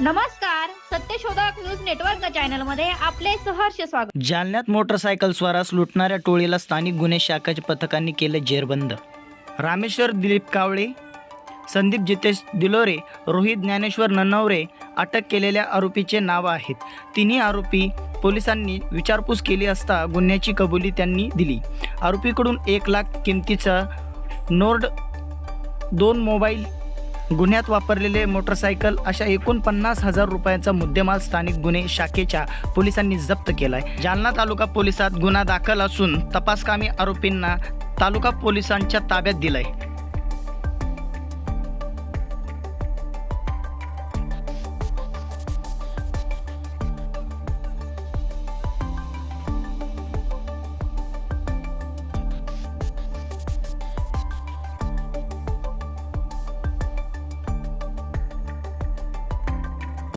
नमस्कार सत्यशोधक news network चॅनलमध्ये आपले सहर्ष स्वागत. जालन्यात मोटरसायकल स्वारास लुटणाऱ्या टोळीला स्थानिक गुन्हे शाखाच्या पथकांनी केले जेरबंद. रामेश्वर दिलीप कावळे संदीप जितेश दिलोरे रोहित ज्ञानेश्वर ननवरे अटक केलेल्या आरोपीचे नाव आहेत. तिन्ही आरोपी पोलिसांनी विचारपूस केली असता गुन्ह्याची कबुली त्यांनी दिली. आरोपीकडून एक लाख किमतीचा नोर्ड दोन मोबाईल गुन्ह्यात वापरलेले मोटरसायकल अशा एकूण पन्नास हजार रुपयांचा मुद्देमाल स्थानिक गुन्हे शाखेच्या पोलिसांनी जप्त केलाय. जालना तालुका पोलिसात गुन्हा दाखल असून तपासकामी आरोपींना तालुका पोलिसांच्या ताब्यात दिलाय.